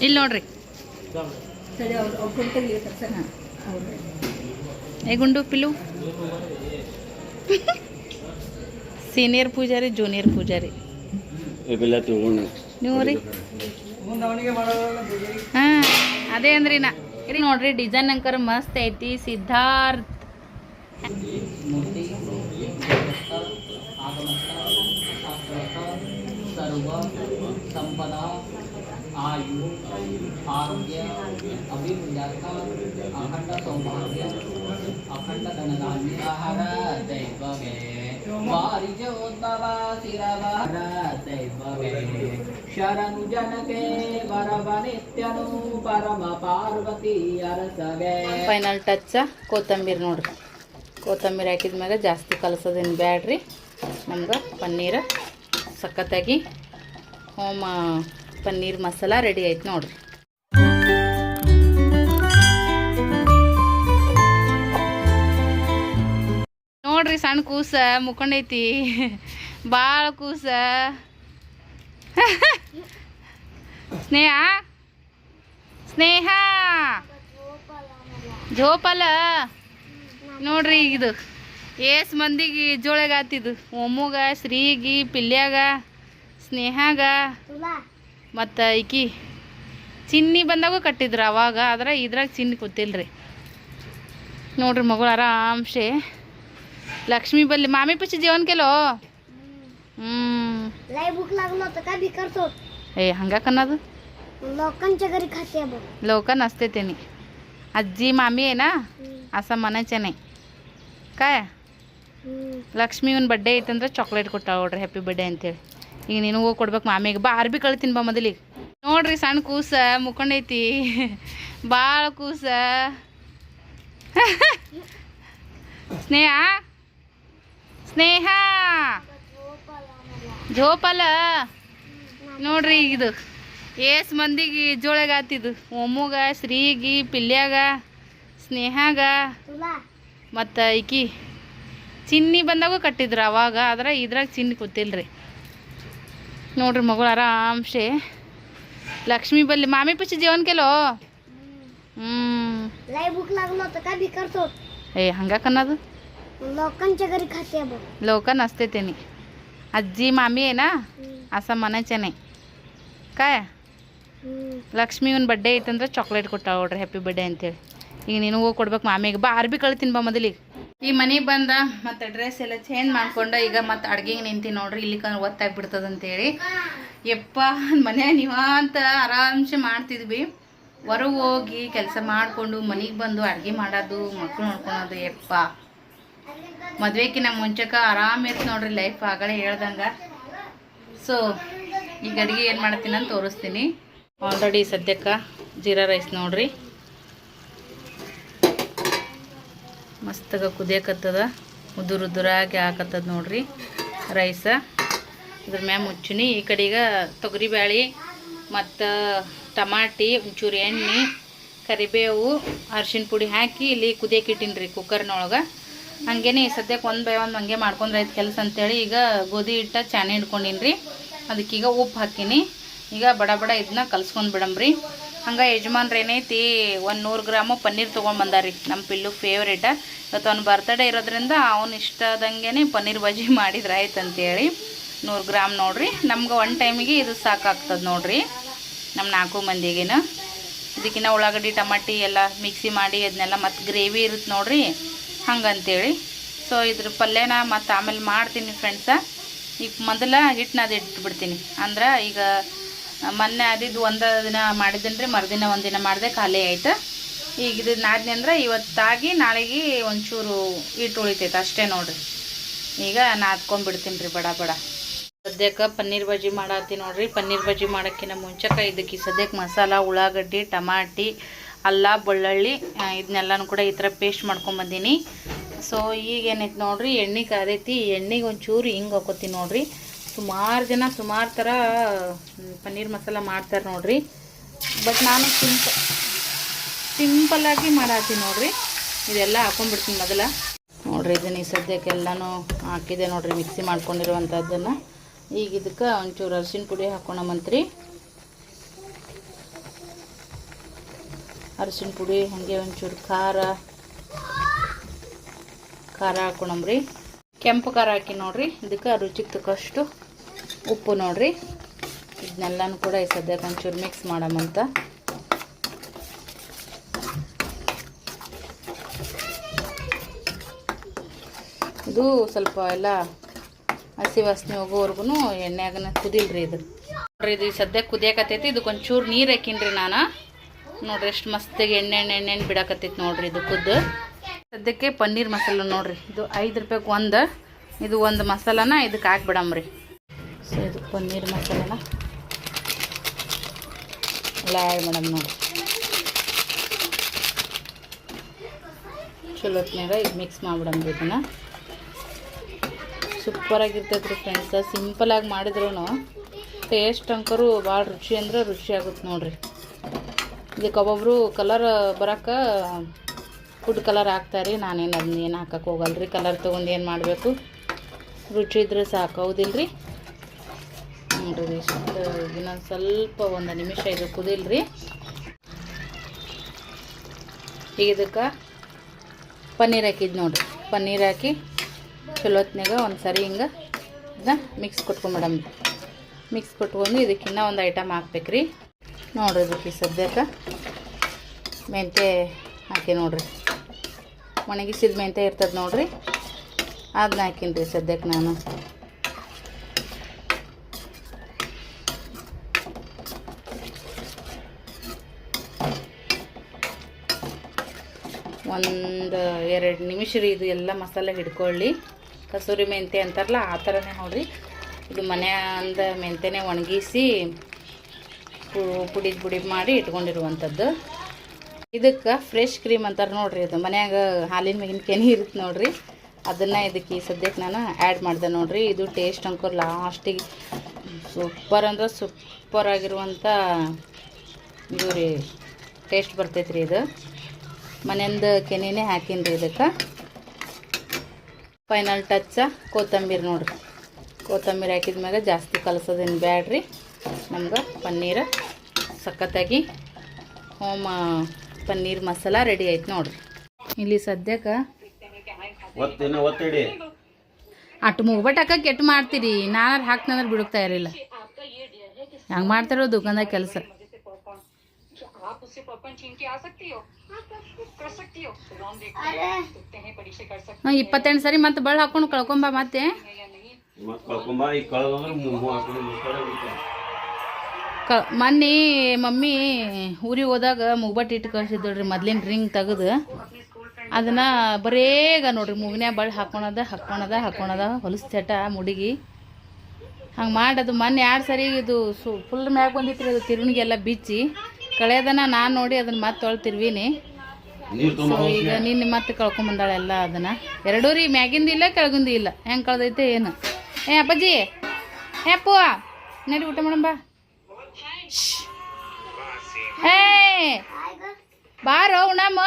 ಇಲ್ಲಿ ನೋಡ್ರಿ ಏ ಗುಂಡು ಪಿಲು ಸೀನಿಯರ್ ಪೂಜಾರಿ ಜೂನಿಯರ್ ಪೂಜಾರಿ ನೀವು ರೀ ಹಾಂ ಅದೇ ಅಂದ್ರಿ ನಾ ಇಲ್ಲಿ ನೋಡ್ರಿ ಡಿಸೈನ್ ಅಂಕರ್ ಮಸ್ತ್ ಐತಿ ಸಿದ್ಧಾರ್ಥ ಸರ್ವ ಸಂಪದ आयु आरोग्य अभिवृद्ध्यार्थ अखंड सौभाग्य अखंड धनधान्य आहार दैवगे वारिजोद्भव शिरवार दैवगे शरणु जनके वरव नित्यनु परम पार्वती अरसगे ಫೈನಲ್ ಟಚ್ ಕೊತ್ತಂಬರಿ ನೋಡ್ರಿ ಕೊತ್ತಂಬರಿ ಹಾಕಿದ ಮ್ಯಾಗ ಜಾಸ್ತಿ ಕಲಸೋದೇನು ಬ್ಯಾಡ್ರಿ ನಮ್ಗೆ ಪನ್ನೀರ್ ಸಖತ್ತಾಗಿ ಹೋಮ paneer masala ready ಆಯ್ತು ನೋಡ್ರಿ. ನೋಡ್ರಿ ಸಣ್ಣ ಕೂಸ ಮುಕೊಂಡೈತಿ ಭಾಳ ಕೂಸ. ಸ್ನೇಹ? ಸ್ನೇಹ? ಜೋಪಾಲ? ನೋಡ್ರಿ ಇದು. ಏಸ್ ಮಂದಿಗೆ ಜೋಳಗಾತಿದು. ಒಮ್ಮಗ, ಶ್ರೀಗಿ, ಪಿಲ್ಯಾಗ, ಸ್ನೇಹಾಗ. ಮತ್ತು ಈಕಿ ಚಿನ್ನಿ ಬಂದಾಗೂ ಕಟ್ಟಿದ್ರು ಅವಾಗ ಆದ್ರೆ ಇದ್ರಾಗ ಚಿನ್ನಿ ಕೂತಿಲ್ಲ ರೀ ನೋಡ್ರಿ ಮಗಳು ಆರಾಮ್ಸೆ. ಲಕ್ಷ್ಮಿ ಬಲ್ಲಿ ಮಾಮಿ ಪಿಚ್ಚಿ ಜೀವನ್ ಕೆಲೋ? ಹ್ಞೂ ಏ ಹಂಗಾಕನ್ನೋದು ಲೋಕನ್ ಹಸ್ತೇತೇನಿ. ಅಜ್ಜಿ ಮಾಮಿ ಏನಾ? ಅಸ ಮನಚೇನೆ ಕಾಯ? ಲಕ್ಷ್ಮಿ ಒಂದು ಬಡ್ಡೆ ಐತಂದ್ರೆ ಚಾಕ್ಲೇಟ್ ಕೊಟ್ಟ ನೋಡ್ರಿ ಹ್ಯಾಪಿ ಬರ್ಡೇ ಅಂತೇಳಿ. ಈಗ ನೀನು ಹೋಗಿ ಕೊಡ್ಬೇಕು ಮಾಮಿಗೆ ಬಾ, ಅರ್ಬಿ ಕಳ್ತೀನಿ ಬಾ ಮೊದಲಿಗೆ. ನೋಡ್ರಿ ಸಣ್ಣ ಕೂಸ ಮುಕ್ಕೊಂಡೈತಿ ಭಾಳ ಕೂಸ. ಸ್ನೇಹ? ಸ್ನೇಹ? ಜೋಪಾಲ? ನೋಡ್ರಿ ಇದು. ಏಸ್ ಮಂದಿಗೆ ಜೋಳಗಾತಿದು ಒಮ್ಮುಗ ಶ್ರೀಗಿ ಪಿಲ್ಯಾಗ ಸ್ನೇಹಾಗ. ಮತ್ತು ಈಕಿ. ಚಿನ್ನಿ ಬಂದಾಗೂ ಕಟ್ಟಿದ್ರು ಅವಾಗ, ಆದ್ರೆ ಇದ್ರಾಗ ಚಿನ್ನಿ ಕೂತಿಲ್ರಿ. ನೋಡ್ರಿ ಮಗಳು ಆರಾಮ್ಸೆ. ಲಕ್ಷ್ಮಿ ಬಲ್ಲಿ ಮಾಮಿ ಪಿಚ್ಚಿ ಜೀವನ್ ಕೆಲೋ? ಹ್ಞೂ ಏ ಹಂಗಾಕನ್ನೋದು ಲೋಕನ್ ಹಸ್ತೈತೇನಿ. ಅಜ್ಜಿ ಮಾಮಿ ಏನಾ? ಅಸ ಮನಚೇನೆ ಕಾಯ ಲಕ್ಷ್ಮಿ ಒಂದು ಬಡ್ಡೆ ಐತಂದ್ರೆ ಚಾಕ್ಲೇಟ್ ಕೊಟ್ಟಾವ ನೋಡ್ರಿ ಹ್ಯಾಪಿ ಬರ್ಡೆ ಅಂತೇಳಿ. ಈಗ ನೀನು ಹೋಗಿ ಕೊಡ್ಬೇಕು ಮಾಮಿಗೆ. ಬಾ ಅರ್ಬಿ ಕಳಿತೀನಿ ಬಾ ಮೊದಲಿಗೆ. ಈ ಮನೆಗೆ ಬಂದ ಮತ್ತೆ ಡ್ರೆಸ್ ಎಲ್ಲ ಚೇಂಜ್ ಮಾಡ್ಕೊಂಡು ಈಗ ಮತ್ತೆ ಅಡ್ಗೆಗೆ ನಿಂತಿ ನೋಡ್ರಿ, ಇಲ್ಲಿ ಕಂದ್ರೆ ಹೇಳಿ ಯಪ್ಪ ಮನೆ ನೀವಂತ ಆರಾಮ್ಸೆ ಮಾಡ್ತಿದ್ವಿ. ಹೊರಗೆ ಹೋಗಿ ಕೆಲಸ ಮಾಡಿಕೊಂಡು ಮನೆಗೆ ಬಂದು ಅಡುಗೆ ಮಾಡೋದು ಮಕ್ಕಳು ನೋಡ್ಕೊಳೋದು, ಯಪ್ಪ. ಮದ್ವೆಕಿನ ಮುಂಚೆಕ ಆರಾಮ್ ಇರ್ತ ನೋಡ್ರಿ ಲೈಫ್ ಆಗಲೇ ಹೇಳ್ದಂಗೆ. ಸೊ ಈಗ ಅಡುಗೆ ಏನು ಮಾಡ್ತೀನಿ ಅಂತ ತೋರಿಸ್ತೀನಿ. ಆಲ್ರೆಡಿ ಸದ್ಯಕ್ಕೆ ಜೀರಾ ರೈಸ್ ನೋಡ್ರಿ. ಮಸ್ತಾಗ ಕುದಿಯಕತ್ತದ. ಉದುರು ಉದುರಾಗಿ ಹಾಕತ್ತದ ನೋಡ್ರಿ ರೈಸ. ಅದ್ರ ಮ್ಯಾಮ್ ಮುಚ್ಚಿನಿ. ಈ ಕಡೆಗ ತೊಗರಿಬೇಳೆ ಮತ್ತು ಟಮಾಟಿ, ಒಂಚೂರು ಎಣ್ಣೆ, ಕರಿಬೇವು ಅರ್ಶಿಣ ಪುಡಿ ಹಾಕಿ ಇಲ್ಲಿ ಕುದಿಯಕ್ಕೆ ರೀ ಕುಕ್ಕರ್ನೊಳಗೆ. ಹಂಗೇನೆ ಸದ್ಯಕ್ಕೆ ಒಂದು ಬೈ ಒಂದು ಹಂಗೆ ಮಾಡ್ಕೊಂಡ್ರೆ ಆಯ್ತು ಕೆಲಸ ಅಂತೇಳಿ ಈಗ ಗೋಧಿ ಹಿಟ್ಟ, ಚಾನೆ ಹಿಡ್ಕೊಂಡಿನಿ ರೀ ಅದಕ್ಕೀಗ ಉಪ್ಪು ಹಾಕೀನಿ. ಈಗ ಬಡ ಬಡ ಇದನ್ನ ಕಲ್ಸ್ಕೊಂಡು ಬಿಡಮ್ರಿ ಹಂಗೆ ಯಜಮಾನ್ರು ಏನೈತಿ, ಒಂದು ನೂರು ಗ್ರಾಮು ಪನ್ನೀರ್ ತೊಗೊಂಡು ಬಂದಾರಿ. ನಮ್ಮ ಪಿಲ್ಲು ಫೇವ್ರೇಟ ಇವತ್ತು ಅವ್ನ ಬರ್ತಡೇ ಇರೋದ್ರಿಂದ ಅವ್ನು ಇಷ್ಟದಂಗೆ ಪನ್ನೀರ್ ಬಜ್ಜಿ ಮಾಡಿದ್ರೆ ಆಯ್ತು ಅಂತೇಳಿ. ನೂರು ಗ್ರಾಮ್ ನೋಡ್ರಿ. ನಮ್ಗೆ ಒನ್ ಟೈಮಿಗೆ ಇದು ಸಾಕಾಗ್ತದೆ ನೋಡ್ರಿ. ನಮ್ಮ ನಾಲ್ಕು ಮಂದಿಗೇನು. ಇದಕ್ಕಿನ್ನ ಉಳ್ಳಾಗಡ್ಡಿ, ಟಮಾಟಿ ಎಲ್ಲ ಮಿಕ್ಸಿ ಮಾಡಿ ಅದನ್ನೆಲ್ಲ ಮತ್ತು ಗ್ರೇವಿ ಇರುತ್ತೆ ನೋಡ್ರಿ. ಹಂಗಂತೇಳಿ. ಸೊ ಇದ್ರ ಪಲ್ಯನ ಮತ್ತು ಆಮೇಲೆ ಮಾಡ್ತೀನಿ ಫ್ರೆಂಡ್ಸ ಈಗ ಮೊದಲ ಹಿಟ್ಟನ್ನ ಅದು ಇಟ್ಬಿಡ್ತೀನಿ. ಅಂದ್ರೆ ಈಗ ಮೊನ್ನೆ ಅದಿದ್ದು ಒಂದು ದಿನ ಮಾಡಿದ್ದೀನಿ ರೀ, ಮರುದಿನ ಒಂದಿನ ಮಾಡಿದೆ, ಖಾಲಿ ಆಯ್ತು. ಈಗ ಇದು ನಾದಿನಿ ಅಂದ್ರೆ ಇವತ್ತಾಗಿ ನಾಳೆಗೆ ಒಂಚೂರು ಹಿಟ್ಟು ಉಳಿತೈತೆ, ಅಷ್ಟೇ ನೋಡಿರಿ. ಈಗ ನಾದ್ಕೊಂಡ್ಬಿಡ್ತೀನಿ ರೀ, ಬಡ ಬಡ. ಸದ್ಯಕ್ಕೆ ಪನ್ನೀರ್ ಬಜ್ಜಿ ಮಾಡತ್ತೀನಿ ನೋಡ್ರಿ, ಪನ್ನೀರ್ ಬಜ್ಜಿ ಮಾಡೋಕ್ಕಿಂತ ಮುಂಚೆಕ ಇದಕ್ಕೆ ಸದ್ಯಕ್ಕೆ ಮಸಾಲ, ಉಳ್ಳಾಗಡ್ಡಿ, ಟಮಾಟಿ, ಅಲ್ಲ, ಬೆಳ್ಳುಳ್ಳಿ ಇದನ್ನೆಲ್ಲನೂ ಕೂಡ ಈ ಥರ ಪೇಸ್ಟ್ ಮಾಡ್ಕೊಂಬಂದೀನಿ ಸೊ ಈಗ ಏನೈತೆ ನೋಡ್ರಿ, ಎಣ್ಣೆ ಕಾದೈತಿ, ಎಣ್ಣೆಗೆ ಒಂಚೂರು ಹಿಂಗೆ ಹಾಕೋತೀನಿ ನೋಡ್ರಿ. ಸುಮಾರು ಜನ ಸುಮಾರು ಥರ ಪನ್ನೀರ್ ಮಸಾಲ ಮಾಡ್ತಾರೆ ನೋಡ್ರಿ. ಬಟ್ ನಾನು ಸಿಂಪ ಸಿಂಪಲ್ಲಾಗಿ ಮಾಡಾತೀನಿ ನೋಡ್ರಿ. ಇದೆಲ್ಲ ಹಾಕೊಂಡ್ಬಿಡ್ತೀನಿ ಮೊದಲ. ನೋಡ್ರಿ ಇದನ್ನ ಈ ಸದ್ಯಕ್ಕೆ ಎಲ್ಲನೂ ಹಾಕಿದೆ ನೋಡ್ರಿ ಮಿಕ್ಸಿ ಮಾಡ್ಕೊಂಡಿರುವಂಥದ್ದನ್ನು ಈಗ ಇದಕ್ಕೆ ಒಂಚೂರು ಅರಿಶಿನ ಪುಡಿ ಹಾಕ್ಕೊಳಮಂತ್ರಿ ಅರಿಶಿನ ಪುಡಿ, ಹಾಗೆ ಒಂಚೂರು ಖಾರ ಖಾರ ಹಾಕೊಳಮ್ರಿ ಕೆಂಪು ಖಾರ ಹಾಕಿ ನೋಡ್ರಿ, ಇದಕ್ಕೆ ರುಚಿಗೆ ತಕ್ಕಷ್ಟು ಉಪ್ಪು ನೋಡ್ರಿ. ಇದನ್ನೆಲ್ಲನೂ ಕೂಡ ಈ ಸದ್ಯಕ್ಕೆ ಒಂಚೂರು ಮಿಕ್ಸ್ ಮಾಡಮಂತ ಇದು ಸ್ವಲ್ಪ ಎಲ್ಲ ಹಸಿ ವಾಸನೆ ಹೋಗೋವರೆಗೂ ಎಣ್ಣೆಗನ್ನ ಕುದಿಲ್ರಿ ಇದು. ನೋಡ್ರಿ ಇದು ಸದ್ಯ ಕುದಿಯಕತ್ತೈತಿ. ಇದಕ್ಕೆ ಒಂಚೂರು ನೀರು ಹಾಕಿನ್ರಿ ನಾನು. ನೋಡ್ರಿ ಎಷ್ಟು ಮಸ್ತಾಗಿ ಎಣ್ಣೆ ಎಣ್ಣೆ ಎಣ್ಣೆ ಎಣ್ಣೆ ಬಿಡಕತ್ತೈತಿ ನೋಡ್ರಿ ಇದು ಕುದ್ದು. ಸದ್ಯಕ್ಕೆ ಪನ್ನೀರ್ ಮಸಾಲ ನೋಡ್ರಿ. ಇದು ಐದು ರೂಪಾಯಿಗೆ ಒಂದು. ಇದು ಒಂದು ಮಸಾಲನ ಇದಕ್ಕೆ ಹಾಕ್ಬಿಡಮ್ರಿ. ಸೊ ಇದು ಪನ್ನೀರ್ ಮಸಾಲೆನ. ಎಲ್ಲ ಆ್ಯಡ್ ಮಾಡೋದು ನೋಡಿ. ಚಲೋ ಹೊತ್ನ್ಯಾಗ ಈಗ ಮಿಕ್ಸ್ ಮಾಡ್ಬಿಡಮ್ರಿ ಇದನ್ನು. ಸೂಪರಾಗಿರ್ತೈತೆ ರೀ ಫ್ರೆಂಡ್ಸ್ ಸಿಂಪಲಾಗಿ ಮಾಡಿದ್ರೂ ಟೇಸ್ಟ್ ಅಂಕರು ಭಾಳ ರುಚಿ ಅಂದ್ರೆ ರುಚಿ ಆಗುತ್ತೆ ನೋಡ್ರಿ. ಇದಕ್ಕೆ ಒಬ್ಬೊಬ್ರು ಕಲರ್ ಬರೋಕೆ ಫುಡ್ ಕಲರ್ ಹಾಕ್ತಾರೆ ರೀ ನಾನೇನು ಅದನ್ನ ಏನು ಹಾಕಕ್ಕೆ ಹೋಗಲ್ಲ ರೀ ಕಲರ್ ತೊಗೊಂಡು ಏನು ಮಾಡಬೇಕು? ರುಚಿ ಇದ್ರೆ ಸಾಕು, ಹೌದಿಲ್ರಿ? ನೋಡ್ರಿ ಇಷ್ಟು ಇನ್ನೊಂದು ಸ್ವಲ್ಪ ಒಂದು ನಿಮಿಷ ಇದು ಕುದಿಲ್ರಿ. ಈಗ ಇದಕ್ಕೆ ಪನ್ನೀರ್ ಹಾಕಿದ್ದು ನೋಡ್ರಿ. ಪನ್ನೀರ್ ಹಾಕಿ ಚಲೋತ್ನಾಗ ಒಂದು ಸರಿ ಹಿಂಗೆ ಇದನ್ನ ಮಿಕ್ಸ್ ಕೊಟ್ಕೊಂಬಿಡಮ್ ಮಿಕ್ಸ್ ಕೊಟ್ಕೊಂಡು ಇದಕ್ಕಿನ್ನ ಒಂದು ಐಟಮ್ ಹಾಕ್ಬೇಕ್ರಿ. ನೋಡ್ರಿ ಇದಕ್ಕೆ ಸದ್ಯಕ್ಕೆ ಮೆಂತ್ಯ ಹಾಕಿ ನೋಡ್ರಿ. ಒಣಗಿಸಿದ ಮೆಂತ್ಯ ಇರ್ತದೆ ನೋಡ್ರಿ. ಅದನ್ನ ಹಾಕಿನಿ ರೀ ಸದ್ಯಕ್ಕೆ ನಾನು. ಒಂದು ಎರಡು ನಿಮಿಷ ರೀ ಇದು ಎಲ್ಲ ಮಸಾಲೆ ಹಿಡ್ಕೊಳ್ಳಿ. ಕಸೂರಿ ಮೆಂತೆ ಅಂತಾರಲ್ಲ, ಆ ಥರನೇ ನೋಡ್ರಿ. ಇದು ಮನೆಯಿಂದ ಮೆಂತೆನೆ ಒಣಗಿಸಿ ಪುಡಿ ಪುಡಿ ಮಾಡಿ ಇಟ್ಕೊಂಡಿರುವಂಥದ್ದು. ಇದಕ್ಕೆ ಫ್ರೆಶ್ ಕ್ರೀಮ್ ಅಂತಾರೆ ನೋಡ್ರಿ ಅದು. ಮನ್ಯಾಗ ಹಾಲಿನ ಮೇಗಿನ ಕೆನೆ ಇರುತ್ತೆ ನೋಡ್ರಿ. ಅದನ್ನು ಇದಕ್ಕೆ ಸದ್ಯಕ್ಕೆ ನಾನು ಆ್ಯಡ್ ಮಾಡಿದೆ ನೋಡ್ರಿ. ಇದು ಟೇಸ್ಟ್ ಅಂಕೋ ಲಾಸ್ಟಿಗೆ ಸೂಪರ್ ಅಂದ್ರೆ ಸೂಪರ್ ಆಗಿರುವಂಥ ಇದು ರೀ ಟೇಸ್ಟ್ ಬರ್ತೈತೆ ರೀ ಇದು. ಮನೆಯಿಂದ ಕೆನೆನೇ ಹಾಕೀನಿ ರೀ ಇದಕ್ಕೆ ಫೈನಲ್ ಟಚ್ಚ ಕೊತ್ತಂಬರಿ ನೋಡ್ರಿ. ಕೊತ್ತಂಬರಿ ಹಾಕಿದ ಮ್ಯಾಗ ಜಾಸ್ತಿ ಕಲಸೋದೇನು ಬ್ಯಾಡ್ರಿ. ನಮ್ಗೆ ಪನ್ನೀರ ಸಖತ್ತಾಗಿ ಹೋಮ ಪನ್ನೀರ್ ಮಸಾಲ ರೆಡಿ ಆಯ್ತು ನೋಡ್ರಿ. ಇಲ್ಲಿ ಸದ್ಯಕ್ಕೆ ಅಟ್ಟು ಮುಗ್ಬಟ್ಟಾಕ ಕೆಟ್ಟು ಮಾಡ್ತೀರಿ. ನಾನು ಹಾಕ್ತಂದ್ರೆ ಬಿಡುಕ್ತಾ ಇರಲಿಲ್ಲ ಹಂಗೆ ಮಾಡ್ತಾರೋ ದುಕಾನ್ದಾಗ ಕೆಲಸ. ಇಪ್ಪತ್ತೆಂಟು ಸರಿ ಮತ್ತೆ ಬಳ್ಳ ಹಾಕೊಂಡು ಕಳ್ಕೊಂಬ ಮತ್ತೆ ಮತ್ತೆ ಕಳ್ಕೊಂಬ मत ಕಳ್ದಂದ್ರೆ ಮೂವ್ ಹಾಕೊಂಡು ಮುಚ್ತಾರೆ ಕ ಮೊನ್ನೆ ಮಮ್ಮಿ ಊರಿಗೆ ಹೋದಾಗ ಮುಗ್ಬಟ್ಟು ಇಟ್ಟು ಕಳ್ಸಿದ್ರಿ ಮೊದ್ಲಿನ ರಿಂಗ್ ತೆಗೆದು. ಅದನ್ನ ಬರೇಗ ನೋಡ್ರಿ ಮೂಗಿನ್ಯಾಗ ಬಳ್ಳಿ ಹಾಕೊಳದ ಹಾಕ್ಕೊಳದ ಹಾಕೊಳದ ಹೊಲಸು ಚಟ ಮುಡಿಗಿ. ಹಂಗೆ ಮಾಡದು ಮೊನ್ನೆ ಎರಡು ಸರಿ ಇದು ಸು ಫುಲ್ ಮ್ಯಾಗ ಬಂದಿತ್ತು ಅದು ತಿರುಣಿಗೆಲ್ಲ ಬಿಚ್ಚಿ. ಕಳೆದನ ನಾನು ನೋಡಿ ಅದನ್ನ ಮತ್ತೆ ತೊಳ್ತಿರ್ವಿನಿ. ನೀರು ಸೊ ತುಂಬ ಈಗ ನಿನ್ನೆ ಮತ್ತೆ ಕಳ್ಕೊಂಬಂದಾಳೆ ಎಲ್ಲ ಅದನ್ನ. ಎರಡೂ ರೀ ಮ್ಯಾಗಿಂದು ಇಲ್ಲ ಕೆಳಗಿಂದು ಇಲ್ಲ. ಹೆಂಗೆ ಕಳ್ದೈತೆ ಏನು? ಏ ಅಪ್ಪಾಜಿ! ಏ ಅಪ್ಪು! ನಡಿ ಊಟ ಮಾಡಂಬ ಏ! ಬಾರೋ ಉಣಮ್ಮ.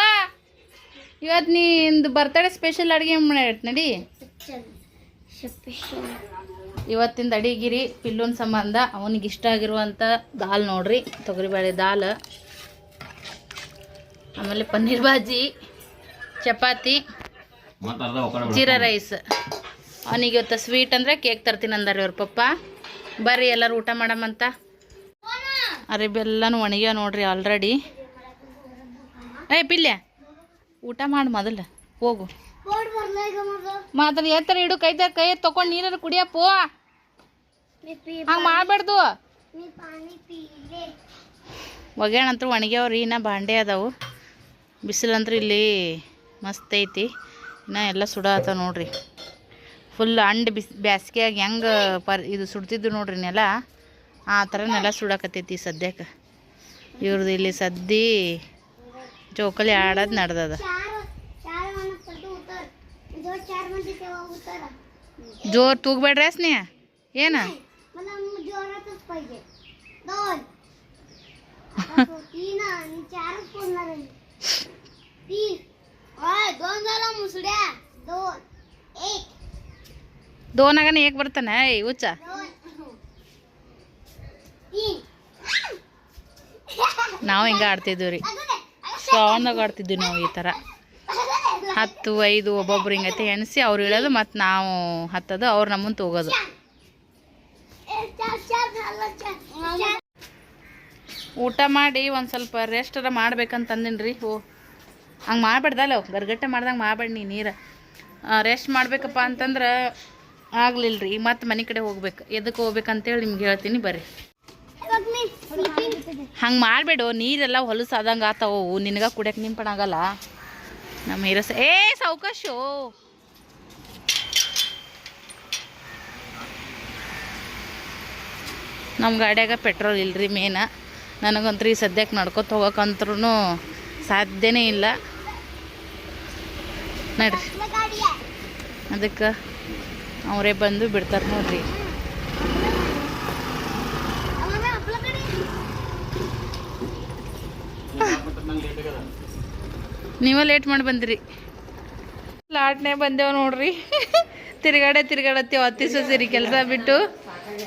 ಇವತ್ತು ನಿಂದು ಬರ್ತಡೇ ಸ್ಪೆಷಲ್ ಅಡುಗೆ ಮಾಡಿ ನಡಿ. ಇವತ್ತಿಂದ ಅಡಿಗಿರಿ ಪಿಲ್ಲೂನ್ ಸಂಬಂಧ ಅವನಿಗೆ ಇಷ್ಟ ಆಗಿರುವಂಥ ದಾಲ್ ನೋಡ್ರಿ ತೊಗರಿಬೇಳೆ ದಾಲ್. ಆಮೇಲೆ ಪನ್ನೀರ್ ಬಾಜಿ ಚಪಾತಿ ಜೀರಾ ರೈಸ್. ಅವನಿಗೆ ಇವತ್ತು ಸ್ವೀಟ್ ಅಂದರೆ ಕೇಕ್ ತರ್ತೀನಿ ಅಂದಾರೆ ಇವ್ರ ಪಪ್ಪ. ಬರ್ರಿ ಎಲ್ಲರೂ ಊಟ ಮಾಡಮಂತ ಅರಿಬೆಲ್ಲನೂ ಒಣಗ್ಯಾವ ನೋಡ್ರಿ ಆಲ್ರೆಡಿ ಏ ಪಿಲ್ಯ ಊಟ ಮಾಡಿ ಮೊದಲು ಹೋಗು. ಮಾತ್ರ ಎತ್ತರ ಇಡು ಕೈದ ಕೈ ತೊಗೊಂಡು ನೀರಲ್ಲಿ ಕುಡಿಯಪ್ಪೋ. ಹಂಗೆ ಮಾಡಬಾರ್ದು. ಅಂತ ಒಣಗ್ಯಾವ್ರಿ ಇನ್ನ ಬಾಂಡೆ ಅದಾವು. ಬಿಸಿಲಂದ್ರೆ ಇಲ್ಲಿ ಮಸ್ತ್ ಐತಿ. ಇನ್ನ ಎಲ್ಲ ಸುಡಾತ ನೋಡ್ರಿ. ಫುಲ್ ಅಂಡ್ ಬಿಸ್ ಬ್ಯಾಸ್ಗೆಯಾಗಿ ಹೆಂಗೆ ಪರ್ ಇದು ಸುಡ್ತಿದ್ದು ನೋಡ್ರಿ ನೆಲ. ಆ ಥರ ನೆಲ ಸುಡಾಕತ್ತೈತಿ ಸದ್ಯಕ್ಕೆ ಇವ್ರದ್ದು ಇಲ್ಲಿ ಸದ್ದಿ ಜೋಕಲಿ ಆಡೋದು ನಡ್ದದ. ಜೋರು ತೂಗಬೇಡ್ರಿ ಸ್ನೇಹ ಏನು? मला जोरातच पाहिजे दोन आता तो तीन आणि चारच बोलणार आहे तीन ओय दोन झाला मुसड्या दोन एक ದೋನಾಗನ ಏಕ್ ಬರ್ತಾನೆ ಏಯ್ ಹುಚ್ಚ दोन तीन ನಾವು ಹಿಂಗೆ ಆಡ್ತಿದ್ದೀವಿ ರೀ अगं रे, अगं. ಶ್ರಾವಣದಾಗ ಆಡ್ತಿದ್ವಿ ನಾವು ಈ ಥರ ಹತ್ತು ಐದು ಒಬ್ಬೊಬ್ರು ಹಿಂಗೈತೆ ಎಣಿಸಿ ಅವ್ರು ಇಳೋದು ಮತ್ತು ನಾವು ಹತ್ತೋದು ಅವ್ರು ನಮ್ಮನ್ನು ತಗೋದು ಊಟ ಮಾಡಿ ಒಂದು ಸ್ವಲ್ಪ ರೆಸ್ಟರ ಮಾಡ್ಬೇಕಂತ ರೀ ಓ, ಹಂಗೆ ಮಾಡ್ಬೇಡ್ದಲ್ಲ ಗರ್ಗಟ್ಟೆ ಮಾಡ್ದಂಗೆ ಮಾಡ್ಬೇಡಿ ನೀ ನೀರು. ರೆಸ್ಟ್ ಮಾಡಬೇಕಪ್ಪ ಅಂತಂದ್ರೆ ಆಗ್ಲಿಲ್ಲ ರೀ ಮತ್ತೆ ಮನೆ ಕಡೆ ಹೋಗ್ಬೇಕು. ಎದಕ್ಕೆ ಹೋಗ್ಬೇಕಂತೇಳಿ ನಿಮ್ಗೆ ಹೇಳ್ತೀನಿ ಬರ್ರಿ. ಹಂಗೆ ಮಾಡಬೇಡು. ನೀರೆಲ್ಲ ಹೊಲಸು ಆದಂಗೆ ಆತಾವು. ನಿನಗೆ ಕುಡಿಯಕ್ಕೆ ನಿಂಪಣಾಗಲ್ಲ ನಮ್ಮ ಹೀರಸ ಏ ಸಾವಕಾಶು ನಮ್ಮ ಗಾಡಿಯಾಗ ಪೆಟ್ರೋಲ್ ಇಲ್ರಿ ಮೇನ ನನಗಂತೂ ಈ ಸದ್ಯಕ್ಕೆ ನಡ್ಕೊತ ಹೋಗೋಕಂತ್ರೂ ಸಾಧ್ಯನೇ ಇಲ್ಲ. ನಡ್ರಿ. ಅದಕ್ಕೆ ಅವರೇ ಬಂದು ಬಿಡ್ತಾರೆ ನೋಡ್ರಿ. ನೀವ ಲೇಟ್ ಮಾಡಿ ಬಂದಿರಿ. ಲಾಟ್ನೇ ಬಂದೇವು ನೋಡ್ರಿ. ತಿರ್ಗಾಡೆ ತಿರ್ಗಾಡತ್ತೀವಿ ಹತ್ತಿಸ ಕೆಲಸ ಬಿಟ್ಟು.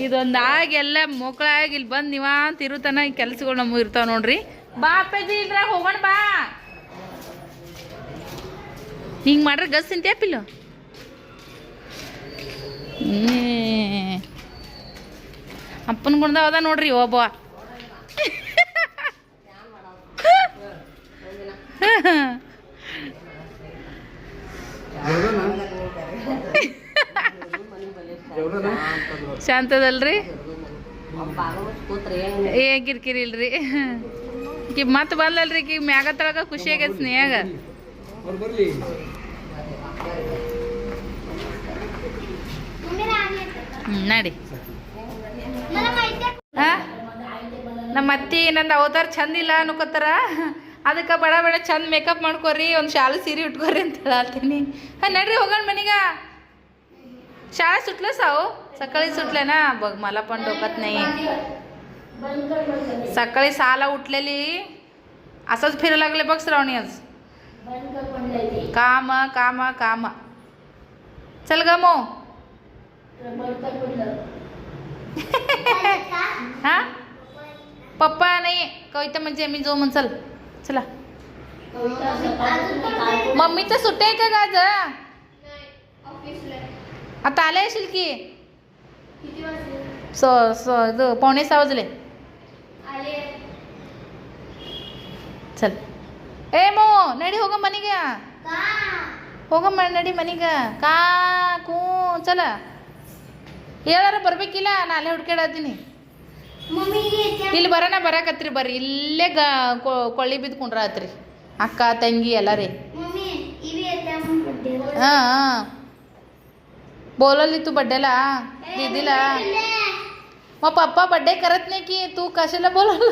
ಇದೊಂದು ಆಗಿ ಎಲ್ಲ ಮಕ್ಕಳಾಗಿ ಇಲ್ಲಿ ಬಂದು ನೀವಂತ ಇರುತ್ತಾನ ಈ ಕೆಲ್ಸಗಳು ನಮಗೆ ಇರ್ತಾವ ನೋಡ್ರಿ. ಬಾ ಅಪ್ಪಾಜಿ ಇಲ್ರ ಹೋಗೋಣ ಬಾ. ಹಿಂಗೆ ಮಾಡ್ರೆ ಗಸ್ ತಿಂತಿಯಪ್ಪಿಲ್ಲ ಪಿಲ್ಲು? ಅಪ್ಪನ ಗುಣದ ಅದ ನೋಡ್ರಿ ಒಬ್ಬ. ಶಾಂತದಲ್ರಿ? ಏ ಕಿರ್ಕಿರಿ ಇಲ್ರಿ. ಕಿ ಮತ್ತೆ ಬಂದಲ್ರಿ ಕಿ ಮ್ಯಾಗ ತಳಗ ಖುಷಿ ಆಗೈತೆ ಸ್ನೇಹಾಗ. ನಡಿ? ನಮ್ಮ ಅತ್ತಿ ನಂದು ಅವತಾರ ಚಂದ ಇಲ್ಲ ಅನ್ಕೋತಾರ. ಅದಕ್ಕೆ ಬಡ ಬಡ ಚಂದ ಮೇಕಪ್ ಮಾಡ್ಕೊರಿ ಒಂದು ಶಾಲು ಸೀರೆ ಉಟ್ಕೋರಿ ಅಂತ ಹೇಳತ್ತೀನಿ ಹಾಂ ನಡ್ರಿ ಹೋಗೋಣ ಮನೀಗ. शाळा सुटलं साहो सकाळी सुटले ना. बघ मला पण डोकत नाही. सकाळी सहाला उठलेली. असंच फिरायला लागले बघ श्रावणी आज. काम काम काम. चल ग मो. हा? पप्पा नाही कविता म्हणजे मी जो म्हण चल. चला. मम्मीचं सुट्टे का गाज ಆ ತಾಲೆ ಶಿಲ್ಕಿ ಸೊ ಸೊ ಇದು ಪೌಣೆ ಸಾವಜಲೆ ಚಲ್ ಏ ಮೋ ನಡಿ ಹೋಗ ಮನೆಗೆ. ಹೋಗಮ್ಮ ನಡಿ ಮನೆಗೆ. ಕಾ ಕೂ ಚಲ. ಹೇಳಾರ ಬರ್ಬೇಕಿಲ್ಲ ನಾ ಅಲ್ಲೇ ಹುಡ್ಕಾಡತ್ತೀನಿ ಇಲ್ಲಿ ಬರೋಣ ಬರಾಕತ್ರಿ ಬರ್ರಿ. ಇಲ್ಲೇ ಗ ಕೊಳ್ಳಿ ಬಿದ್ದು ಅಕ್ಕ ತಂಗಿ ಎಲ್ಲ ರೀ ಹಾಂ ಹಾಂ. बोलवली तू बड्डेला दीदीला. मग पप्पा बड्डे करत नाही की तू कशाला बोलवलं?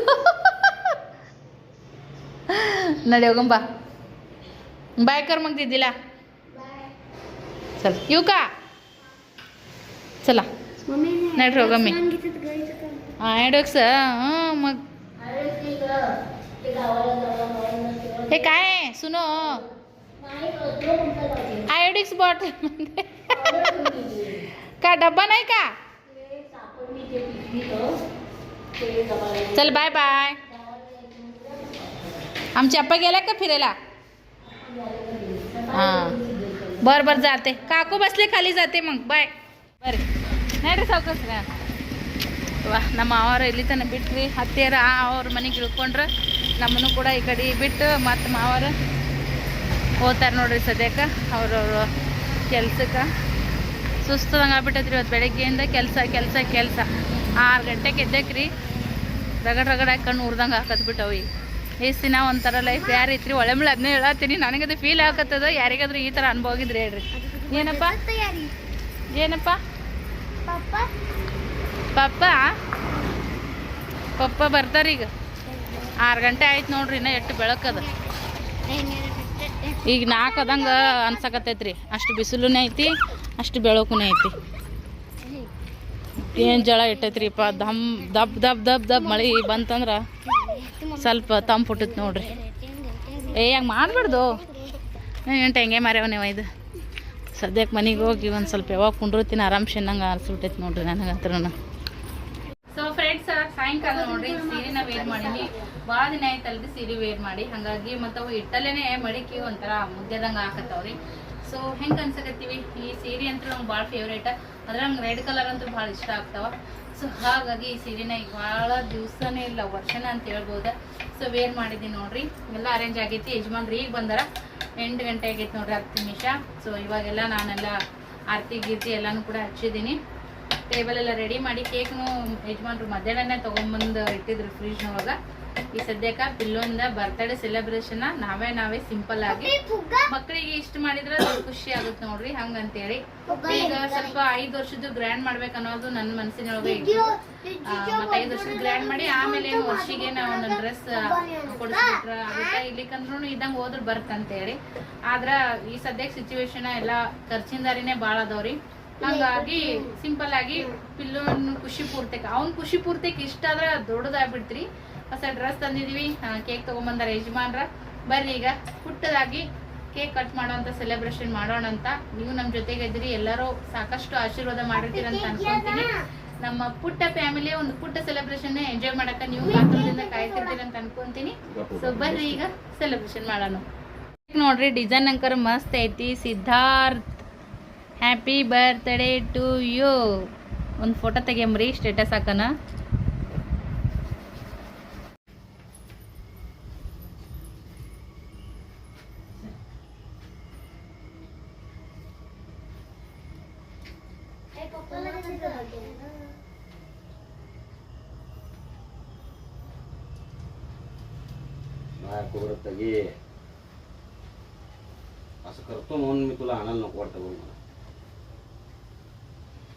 नडी होगं बा. बाय कर मग दीदीला. चल येऊ का? चला. नाही ठेव मी. आयडॉक्स हां मग. हे काय? सुनो. आयोडिक्स बॉटल का डब्बा नाही का चल बाय बाय आमचे अप्पा गेला का फिरायला हां बरं बरं जाते काकू बसले खाली जाते मग बाय बरं नाही ರೀ ಸಾವ್ಕಾಸ್ ವಾ ನಮ್ಮ ಮಾವಾರ ಇಲ್ಲಿ ತನಕ ಬಿಟ್ರಿ ಹತ್ತಿರ ಅವ್ರ ಮನೆಗೆ ಇಳ್ಕೊಂಡ್ರೆ ನಮ್ಮನ್ನು ಕೂಡ ಈ ಕಡೆ ಬಿಟ್ಟು ಮತ್ತು ಮಾವಾರ ಹೋಗ್ತಾರೆ ನೋಡ್ರಿ ಸದ್ಯಕ್ಕೆ ಅವ್ರವ್ರ ಕೆಲ್ಸಕ್ಕೆ. ಸುಸ್ತದಂಗೆ ಆಗ್ಬಿಟ್ಟೈತ್ರಿ ಇವತ್ತು ಬೆಳಗ್ಗೆಯಿಂದ ಕೆಲಸ ಕೆಲಸ ಕೆಲಸ. ಆರು ಗಂಟೆಗೆ ಎದ್ದಕ್ರಿ. ರಗಡ್ ರಗಡ್ ಹಾಕೊಂಡು ಉರ್ದಂಗೆ ಹಾಕತ್ಬಿಟ್ಟವು ಈಗ. ಎಷ್ಟು ದಿನ ಒಂಥರ ಲೈಫ್ ಯಾರು ಐತ್ರಿ? ಒಳ್ಳೆ ಅದನ್ನೇ ಹೇಳತ್ತೀನಿ. ನನಗದು ಫೀಲ್ ಆಗತ್ತದ ಯಾರಿಗಾದ್ರೂ ಈ ಥರ ಅನುಭವ ಆಗಿದ್ರೆ ಹೇಳ್ರಿ. ಏನಪ್ಪ? ಏನಪ್ಪ? ಪಪ್ಪ. ಪಪ್ಪ? ಬರ್ತಾರೀಗ. ಆರು ಗಂಟೆ ಆಯ್ತು ನೋಡ್ರಿ ಇನ್ನೂ ಎಷ್ಟು ಬೆಳಕದ ಈಗ ನಾಲ್ಕು ಅದಂಗೆ ಅನ್ಸಕತ್ತೈತ್ರಿ. ಅಷ್ಟು ಬಿಸಿಲೂ ಐತಿ, ಅಷ್ಟು ಬೆಳಕೂ ಐತಿ. ಏನು ಜಳ ಇಟ್ಟೈತ್ರಿಪ್ಪ, ದಮ್, ದಬ್ ದಬ್ ದಬ್ ದಬ್ ಮಳೆ ಬಂತಂದ್ರೆ ಸ್ವಲ್ಪ ತಂಪು ಹುಟ್ಟತ್ ನೋಡ್ರಿ. ಏ, ಹಂಗೆ ಮಾಡಬಾರ್ದು. ಎಂಟು ಹೆಂಗೆ ಮಾರ್ಯಾವ ನೀವು ಇದು ಸದ್ಯಕ್ಕೆ ಮನೆಗೆ ಹೋಗಿ ಒಂದು ಸ್ವಲ್ಪ ಯಾವಾಗ ಕುಂಡಿರ್ತೀನಿ ಆರಾಮ್ಸೆ ನಂಗೆ ಅನ್ಸ್ಬಿಟ್ಟೈತಿ ನೋಡ್ರಿ ನನಗೆ ಹತ್ರನ ಸೊ ಫ್ರೆಂಡ್ಸ್ ಸಾಯಂಕಾಲ ನೋಡ್ರಿ ಸೀರೆನ ವೇರ್ ಮಾಡೀನಿ. ಭಾಳ ದಿನ ಆಯ್ತಲ್ರಿ ಸೀರೆ ವೇರ್ ಮಾಡಿ. ಹಾಗಾಗಿ ಮತ್ತು ಅವು ಇಟ್ಟಲೇನೆ ಮಡಿಕೆ ಒಂಥರ ಮುದ್ದೆದಂಗ ಹಾಕತ್ತವ್ರಿ ಸೊ ಹೆಂಗೆ ಅನ್ಸಕತ್ತೀವಿ? ಈ ಸೀರೆ ಅಂತೂ ನಮ್ಗೆ ಭಾಳ ಫೇವ್ರೇಟ್ ಅದ್ರ ನಂಗೆ ರೆಡ್ ಕಲರ್ ಅಂತೂ ಭಾಳ ಇಷ್ಟ ಆಗ್ತಾವ. ಸೊ ಹಾಗಾಗಿ ಈ ಸೀರೆನ ಈಗ ಭಾಳ ದಿವಸನೇ ಇಲ್ಲ, ವರ್ಷನ ಅಂತ ಹೇಳ್ಬೋದು. ಸೊ ವೇರ್ ಮಾಡಿದ್ದೀನಿ ನೋಡ್ರಿ. ಎಲ್ಲ ಅರೇಂಜ್ ಆಗೈತಿ. ಯಜಮಾನ್ರಿ ಈಗ ಬಂದಾರ. ಎಂಟು ಗಂಟೆ ಆಗೈತಿ ನೋಡ್ರಿ ಹತ್ತು ನಿಮಿಷ. ಸೊ ಇವಾಗೆಲ್ಲ ನಾನೆಲ್ಲ ಆರತಿ ಗೀರ್ತಿ ಎಲ್ಲಾನು ಕೂಡ ಹಚ್ಚಿದ್ದೀನಿ ಟೇಬಲ್ ಎಲ್ಲ ರೆಡಿ ಮಾಡಿ ಕೇಕ್ನು ಯಜಮಾನ್ರು ಮಧ್ಯಾಹ್ನನೇ ತೊಗೊಂಬಂದು ಇಟ್ಟಿದ್ರು ಫ್ರಿಜ್ನೊಳಗೆ ಈ ಸದ್ಯಕ್ಕೆ ಬಿಲ್ಲೊಂದ ಬರ್ತ್ಡೇ ಸೆಲೆಬ್ರೇಷನ್ ನಾವೇ ನಾವೇ ಸಿಂಪಲ್ ಆಗಿ ಮಕ್ಕಳಿಗೆ ಇಷ್ಟ ಮಾಡಿದ್ರೆ ಖುಷಿ ಆಗುತ್ತೆ ನೋಡ್ರಿ ಹಂಗಂತೇಳಿ. ಈಗ ಸ್ವಲ್ಪ ಐದು ವರ್ಷದ್ದು ಗ್ರ್ಯಾಂಡ್ ಮಾಡ್ಬೇಕು ಅನ್ನೋದು ನನ್ನ ಮನಸ್ಸಿನೊಳಗೆ ಇತ್ತು ಮತ್ತೆ ಐದು ವರ್ಷದ ಗ್ರ್ಯಾಂಡ್ ಮಾಡಿ ಆಮೇಲೆ ಏನು ವರ್ಷಿಗೆ ನಾವು ಒಂದು ಡ್ರೆಸ್ ಕೊಡಿಸ್ಬಿಟ್ರ ಆಗುತ್ತೆ ಇಲ್ಲಿಕಂದ್ರೂ ಇದಂಗ್ ಹೋದ್ರೆ ಬರ್ತಂತೇಳಿ ಆದ್ರ ಈ ಸದ್ಯಕ್ಕೆ ಸಿಚುವೇಶನ್ ಎಲ್ಲಾ ಖರ್ಚಿಂದಾರಿನೇ ಭಾಳ ಅದಾವ್ರಿ. ಹಂಗಾಗಿ ಸಿಂಪಲ್ ಆಗಿ ಪಿಲ್ಲೋನ್ ಖುಷಿ ಪೂರ್ತಕ ಅವ್ನ್ ಖುಷಿ ಪೂರ್ತಿ ಇಷ್ಟ ಆದ್ರೆ ದೊಡ್ಡದಾಗ್ಬಿಡ್ತ್ರಿ. ಹೊಸ ಡ್ರೆಸ್ ತಂದಿದೀವಿ. ಕೇಕ್ ತಗೊಂಬಂದಾರ ಯಜಮಾನ್ರ. ಬರ್ರಿ ಈಗ. ಪುಟ್ಟದಾಗಿ ಕೇಕ್ ಕಟ್ ಮಾಡೋಂತ ಸೆಲೆಬ್ರೇಷನ್ ಮಾಡೋಣ ಅಂತ. ನೀವು ನಮ್ಮ ಜೊತೆಗೆ ಇದ್ರಿ ಎಲ್ಲರೂ ಸಾಕಷ್ಟು ಆಶೀರ್ವಾದ ಮಾಡಿರ್ತೀರ ಅಂತ ಅನ್ಕೊಂತೀನಿ. ನಮ್ಮ ಪುಟ್ಟ ಫ್ಯಾಮಿಲಿ ಒಂದು ಪುಟ್ಟ ಸೆಲೆಬ್ರೇಷನ್ ಎಂಜಾಯ್ ಮಾಡಕ ನೀವು ಕಾತುರದಿಂದ ಕಾಯ್ತಿರ್ತೀರ ಅಂತ ಅನ್ಕೊಂತೀನಿ. ಸೊ ಬರ್ರಿ ಈಗ ಸೆಲೆಬ್ರೇಷನ್ ಮಾಡೋಣ. ನೋಡ್ರಿ ಡಿಸೈನ್ ಅಂಕರ್ ಮಸ್ತ್ ಐತಿ. Siddharth happy birthday to you ಒಂದು ಫೋಟೋ ತೆಗಿಯಮ್ರಿ ಸ್ಟೇಟಸ್ ಹಾಕನ बाहेर कोबरं तगी असं करतो म्हणून मी तुला आणायला नको वाटतं बघ मला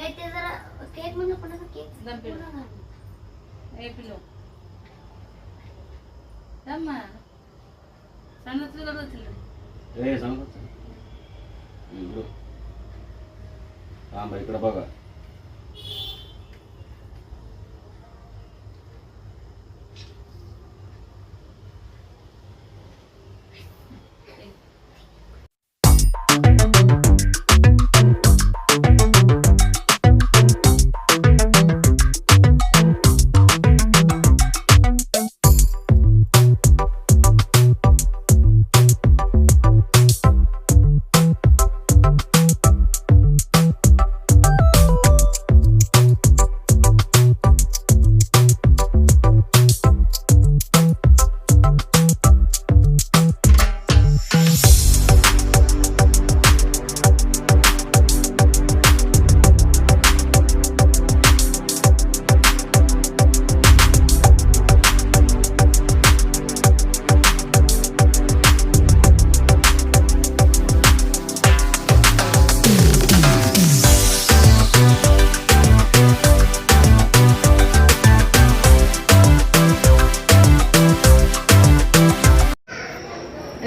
అయితే జరా కేక్ మీద పండుగ కేక్ ఏ పిల్ల? రమ్మా సంగతులు కలుగుతుంది ఏ ఇక్కడ బాగా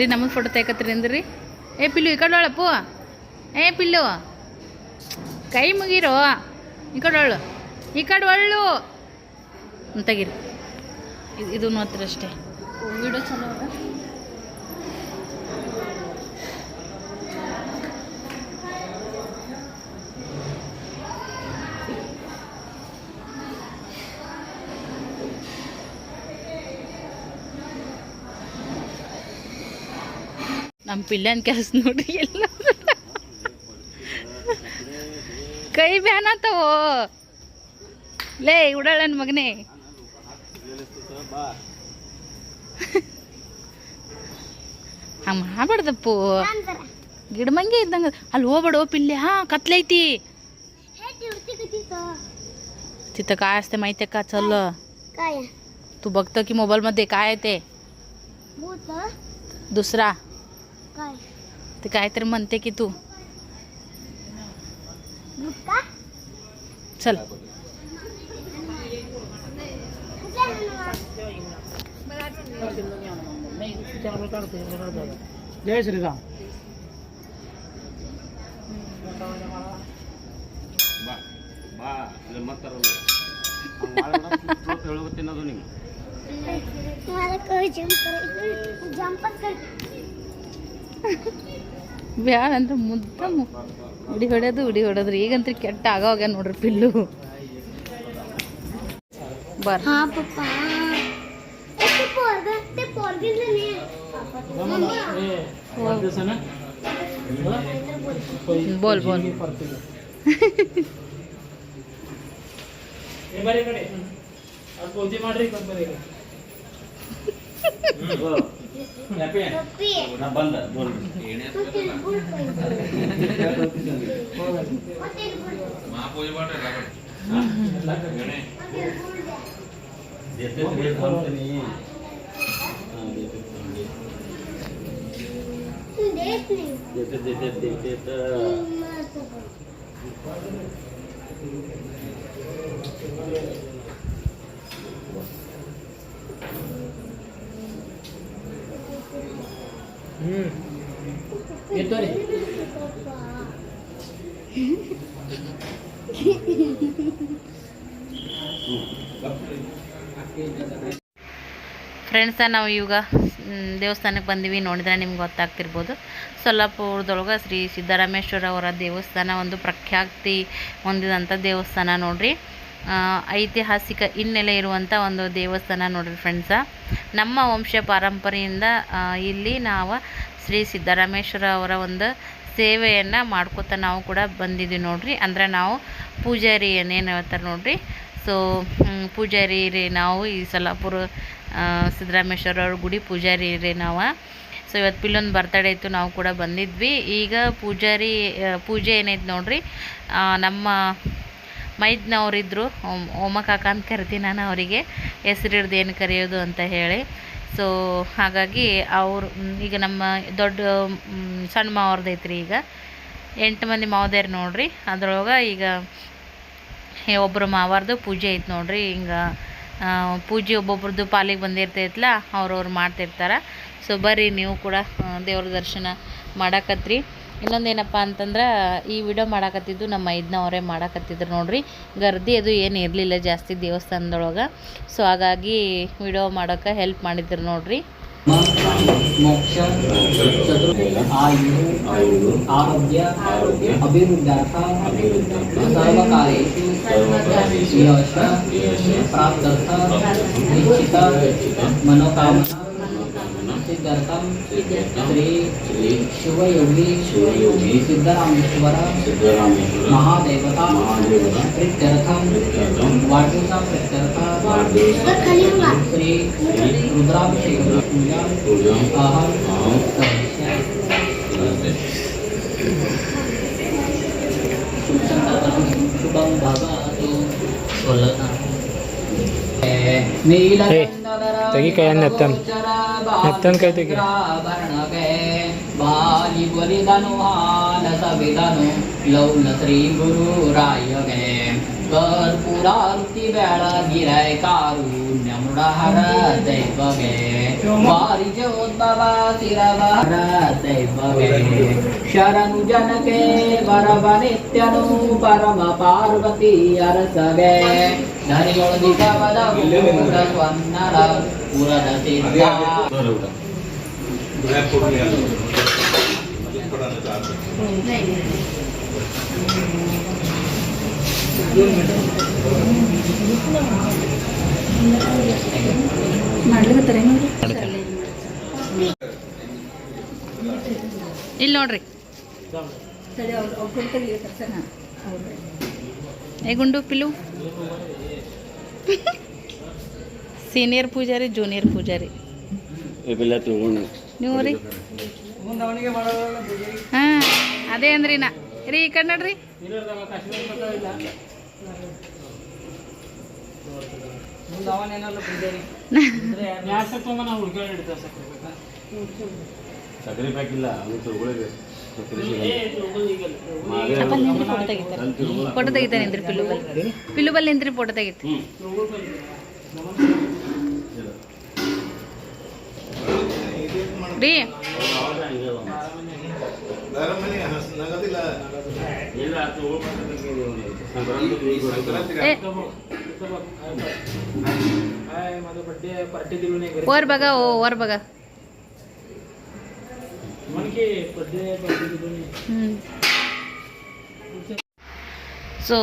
ರೀ ನಮ್ಮದು ಫೋಟೋ ತೆಗತ್ರಿ ಅಂದ್ರಿ? ಏ, ಪಿಲ್ಲು, ಈ ಕಡೆ ಒಳಪ್ಪು ಏ, ಪಿಲ್ಲು, ಕೈ ಮುಗಿರೋ. ಈ ಕಡೆ ಒಳ್ಳು. ಈ ಕಡೆ ಒಳ್ಳು. ಇದು ಇದು ಮಾತ್ರ ಅಷ್ಟೇ ವಿಡಿಯೋ ಚಲೋ ನಮ್ಮ ಪಿಲ್ಲನ್ ಕೆಲಸ ನೋಡ್ರಿ ಎಲ್ಲ ಕೈ ಬ್ಯಾನ್ ಆತಾವೋ ಲೇ ಉಡಾಳನ್ ಮಗನೇ ಹಂಗ ಮಾಡಬಾರ್ದಪ್ಪು छान जरा ಗಿಡಮಂಗೆ ಇದ್ದಂಗ ಅಲ್ಲಿ ಹೋಗ್ಬೇಡ ಪಿಲ್ಲೆ ಹಾ ಕತ್ಲೈತಿ हे ठेवते का तिथं तिथं काय असते माहितीये का चल काय तू बघतो की मोबाईल मध्ये काय आहे ते भूत Tidak ada teman, tidak ada teman Jai Sri Ram. Ba, ba, lemah terus. Kamu malah nggak tahu terlalu ketinggalan ini. Malah kau jumper itu, jumper kan. ಬ್ಯಾಡ ಅಂದ್ರೆ ಮುದ್ದ ಉಡಿ ಹೊಡೆಯೋದು ಉಡಿ ಹೊಡೆದ್ರಿ. ಈಗಂತೂ ಕೆಟ್ಟ ಆಗೋಗ ನೋಡ್ರಿ ಪಿಲ್ಲು. ಬರ್. ಬೋಲ್ ಬೋಲ್. ಮಾಡ್ರಿ ನಾ ಬಂದ ನೋಡ್ರಿ मग तिरपुड पाहिजे मग तिरपुड देते ते थांबते हां देते थांबते. तू देत नाही देते देते देते तर मला तो पण. येतो ಫ್ರೆಂಡ್ಸ ನಾವು ಈಗ ದೇವಸ್ಥಾನಕ್ಕೆ ಬಂದೀವಿ. ನೋಡಿದ್ರೆ ನಿಮ್ಗೆ ಗೊತ್ತಾಗ್ತಿರ್ಬೋದು. ಸೊಲ್ಲಾಪುರದೊಳಗೆ ಶ್ರೀ ಸಿದ್ದರಾಮೇಶ್ವರ ಅವರ ದೇವಸ್ಥಾನ, ಒಂದು ಪ್ರಖ್ಯಾತಿ ಹೊಂದಿದಂಥ ದೇವಸ್ಥಾನ ನೋಡ್ರಿ. ಐತಿಹಾಸಿಕ ಹಿನ್ನೆಲೆ ಇರುವಂಥ ಒಂದು ದೇವಸ್ಥಾನ ನೋಡಿರಿ ಫ್ರೆಂಡ್ಸ ನಮ್ಮ ವಂಶ ಪರಂಪರೆಯಿಂದ ಇಲ್ಲಿ ನಾವು ಶ್ರೀ ಸಿದ್ದರಾಮೇಶ್ವರ ಅವರ ಒಂದು ಸೇವೆಯನ್ನು ಮಾಡ್ಕೋತಾ ನಾವು ಕೂಡ ಬಂದಿದ್ದೀವಿ ನೋಡಿರಿ. ಅಂದರೆ ನಾವು ಪೂಜಾರಿ ಏನೇನು ಹೇಳ್ತಾರೆ ನೋಡಿರಿ. ಸೊ ಪೂಜಾರಿ ರೀ ನಾವು ಈ ಸೊಲ್ಲಾಪುರ ಸಿದ್ದರಾಮೇಶ್ವರ ಅವ್ರ ಗುಡಿ ಪೂಜಾರಿ ರೀ ನಾವು. ಸೊ ಇವತ್ತು ಪಿಲ್ಲೊಂದು ಬರ್ತಡೇ ಇತ್ತು, ನಾವು ಕೂಡ ಬಂದಿದ್ವಿ. ಈಗ ಪೂಜಾರಿ ಪೂಜೆ ಏನೈತೆ ನೋಡಿರಿ. ನಮ್ಮ ಮೈದ್ನವರಿದ್ದರು ಓಮ ಕಾಕ ಅಂತ ಕರಿತೀನಿ ನಾನು ಅವರಿಗೆ. ಹೆಸರಿಡ್ದು ಏನು ಕರೆಯೋದು ಅಂತ ಹೇಳಿ. ಸೊ ಹಾಗಾಗಿ ಅವರು ಈಗ ನಮ್ಮ ದೊಡ್ಡ ಸಣ್ಣ ಮಾವ್ರದ್ದು ಈಗ. ಎಂಟು ಮಂದಿ ಮಾವದೇರು ನೋಡ್ರಿ. ಅದ್ರೊಳಗೆ ಈಗ ಒಬ್ಬರು ಮಾವಾರ್ದು ಪೂಜೆ ಐತೆ ನೋಡ್ರಿ. ಹಿಂಗೆ ಪೂಜೆ ಒಬ್ಬೊಬ್ರದ್ದು ಪಾಲಿಗೆ ಬಂದಿರ್ತೈತಲ್ಲ ಅವ್ರವ್ರು ಮಾಡ್ತಿರ್ತಾರೆ. ಸೊ ಬರ್ರಿ ನೀವು ಕೂಡ ದೇವ್ರ ದರ್ಶನ ಮಾಡಾಕತ್ರಿ. ಇನ್ನೊಂದೇನಪ್ಪ ಅಂತಂದ್ರೆ ಈ ವಿಡಿಯೋ ಮಾಡಾಕತ್ತಿದ್ದು ನಮ್ಮ ಐದನವರೇ ಮಾಡಾಕತ್ತಿದ್ರು ನೋಡ್ರಿ ಗರ್ದಿ ಅದು ಏನು ಇರಲಿಲ್ಲ ಜಾಸ್ತಿ ದೇವಸ್ಥಾನದೊಳಗೆ ಸೊ ಹಾಗಾಗಿ ವಿಡಿಯೋ ಮಾಡೋಕೆ ಹೆಲ್ಪ್ ಮಾಡಿದ್ರು ನೋಡ್ರಿ मोक्ष चतुर्थ आयु आरोग्य अभिवृद्ध्यार्थ सर्वकार्येषु यश प्राप्त्यर्थ निश्चित मनोकामना तर्कम शिवयोगी शिवयोगी सिद्धरामेश्वर सिद्धरामेश्वर महादेवता महादेवता प्रत्यर्थम प्रत्यर्थम वाटुता प्रत्यर्था वाटुता श्री रुद्राभिषेक पूजा पूजा आहर शुभम भवतु सोलना Hey, tingin kaya natin. ತೆಗಿ. ಬಾಲಿ ಬಲಿದನು पाणिबलिदनुहानसविदनु लौलश्री गुरुरायणे कर्पूरार्ति बेळगिरय कारुण्यमुडहर दैवगे वारिजोद्भवा शिरवहर दैवगे शरणुजनके वरवनित्यनु परम पार्वती अरसगे धन्योदिकवदभूतस्वन्नर पुरदसिद्धा ಇಲ್ಲಿ ನೋಡ್ರಿ. ಏ ಗುಂಡು ಪಿಲು ಸೀನಿಯರ್ ಪೂಜಾರಿ ಜೂನಿಯರ್ ಪೂಜಾರಿ. ನೀವು ರೀ? ಹಾಂ ಅದೇ ಅಂದ್ರಿ ನಾ. ರೀ ಈ ಕಡೆ ನೋಡ್ರಿ. ಸಕ್ಕರೆ ಫೋಟೋ ತೆಗಿತಾರೆ. ತೆಗಿತಾನೆ ನಿಂತ್ರಿ ಪಿಲ್ಲು ಬಲ್ ಪಿಲ್ಲು ಬಲ್ ನಿಂದ್ರಿ ಫೋಟೋ ತೆಗಿತಿ ಹೋಗ್ರಿ ಓರ್ ಬಗ ಓ ಓರ್ ಬಗ ಹ್ಮ್. ಸೊ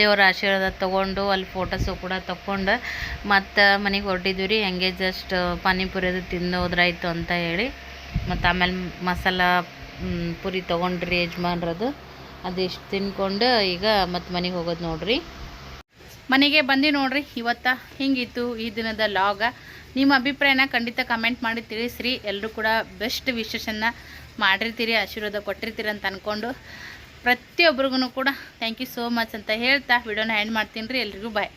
ದೇವರ ಆಶೀರ್ವಾದ ತೊಗೊಂಡು ಅಲ್ಲಿ ಫೋಟೋಸು ಕೂಡ ತಗೊಂಡು ಮತ್ತು ಮನೆಗೆ ಹೊರಟಿದ್ವಿ ರೀ ಹಂಗೆ ಜಸ್ಟ್ ಪಾನಿಪುರಿ ಅದು ತಿಂದು ಹೋದ್ರಾಯ್ತು ಅಂತ ಹೇಳಿ. ಮತ್ತು ಆಮೇಲೆ ಮಸಾಲ ಪುರಿ ತೊಗೊಂಡ್ರಿ ಯಜಮಾನ್ರದು. ಅದಿಷ್ಟು ತಿನ್ಕೊಂಡು ಈಗ ಮತ್ತು ಮನೆಗೆ ಹೋಗೋದು ನೋಡ್ರಿ. ಮನೆಗೆ ಬಂದು ನೋಡ್ರಿ, ಇವತ್ತ ಹಿಂಗಿತ್ತು ಈ ದಿನದ ಲಾಗ. ನಿಮ್ಮ ಅಭಿಪ್ರಾಯನ ಖಂಡಿತ ಕಮೆಂಟ್ ಮಾಡಿ ತಿಳಿಸ್ರಿ. ಎಲ್ಲರೂ ಕೂಡ ಬೆಸ್ಟ್ ವಿಶೇಷನ ಮಾಡಿರ್ತೀರಿ, ಆಶೀರ್ವಾದ ಕೊಟ್ಟಿರ್ತೀರಿ ಅಂತ ಅಂದ್ಕೊಂಡು ಪ್ರತಿಯೊಬ್ರಿಗೂ ಕೂಡ ಥ್ಯಾಂಕ್ ಯು ಸೋ ಮಚ್ ಅಂತ ಹೇಳ್ತಾ ವಿಡಿಯೋನ ಹ್ಯಾಂಡ್ ಮಾಡ್ತೀನಿ ರೀ ಎಲ್ರಿಗೂ ಬಾಯ್